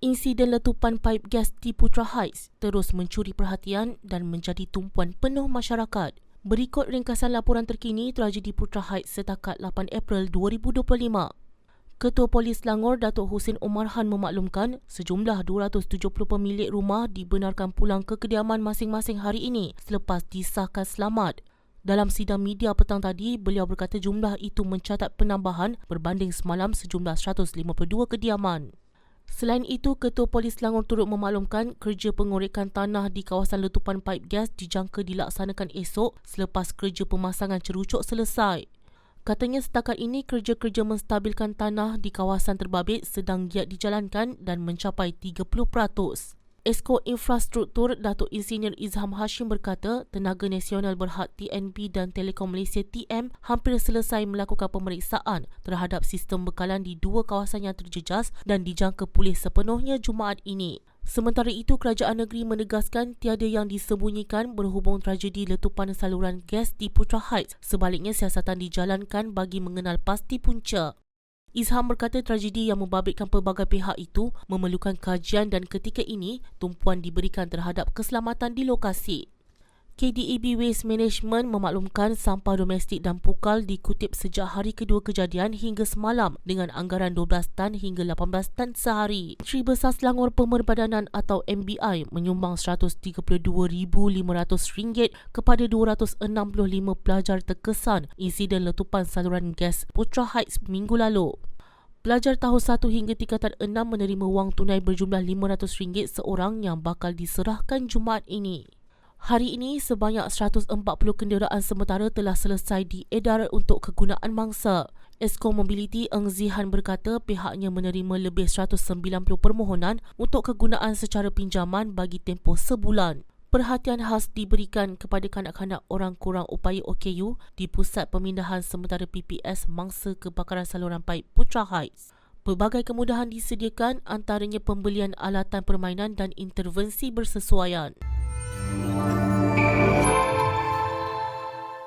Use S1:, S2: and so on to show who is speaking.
S1: Insiden letupan paip gas di Putra Heights terus mencuri perhatian dan menjadi tumpuan penuh masyarakat. Berikut ringkasan laporan terkini tragedi Putra Heights setakat 8 April 2025. Ketua Polis Langor Datuk Husin Omar Han memaklumkan sejumlah 270 pemilik rumah dibenarkan pulang ke kediaman masing-masing hari ini selepas disahkan selamat. Dalam sidang media petang tadi, beliau berkata jumlah itu mencatat penambahan berbanding semalam sejumlah 152 kediaman. Selain itu, Ketua Polis Selangor turut memaklumkan kerja pengorekan tanah di kawasan letupan paip gas dijangka dilaksanakan esok selepas kerja pemasangan cerucuk selesai. Katanya setakat ini kerja-kerja menstabilkan tanah di kawasan terbabit sedang giat dijalankan dan mencapai 30%. Esko Infrastruktur Datuk Insinyur Izham Hashim berkata Tenaga Nasional Berhad TNB dan Telekom Malaysia TM hampir selesai melakukan pemeriksaan terhadap sistem bekalan di dua kawasan yang terjejas dan dijangka pulih sepenuhnya Jumaat ini. Sementara itu, kerajaan negeri menegaskan tiada yang disembunyikan berhubung tragedi letupan saluran gas di Putra Heights. Sebaliknya, siasatan dijalankan bagi mengenal pasti punca. Izham berkata tragedi yang membabitkan pelbagai pihak itu memerlukan kajian dan ketika ini tumpuan diberikan terhadap keselamatan di lokasi. KDEB Waste Management memaklumkan sampah domestik dan pukal dikutip sejak hari kedua kejadian hingga semalam dengan anggaran 12 tan hingga 18 tan sehari. Menteri Besar Selangor Pemerbadanan atau MBI menyumbang RM132,500 kepada 265 pelajar terkesan insiden letupan saluran gas Putra Heights minggu lalu. Pelajar tahun 1 hingga tingkatan 6 menerima wang tunai berjumlah RM500 seorang yang bakal diserahkan Jumaat ini. Hari ini, sebanyak 140 kenderaan sementara telah selesai diedar untuk kegunaan mangsa. Esko Mobility Eng Zihan berkata pihaknya menerima lebih 190 permohonan untuk kegunaan secara pinjaman bagi tempoh sebulan. Perhatian khas diberikan kepada kanak-kanak orang kurang upaya OKU di Pusat Pemindahan Sementara PPS Mangsa Kebakaran Saluran Paip Putra Heights. Pelbagai kemudahan disediakan antaranya pembelian alatan permainan dan intervensi bersesuaian.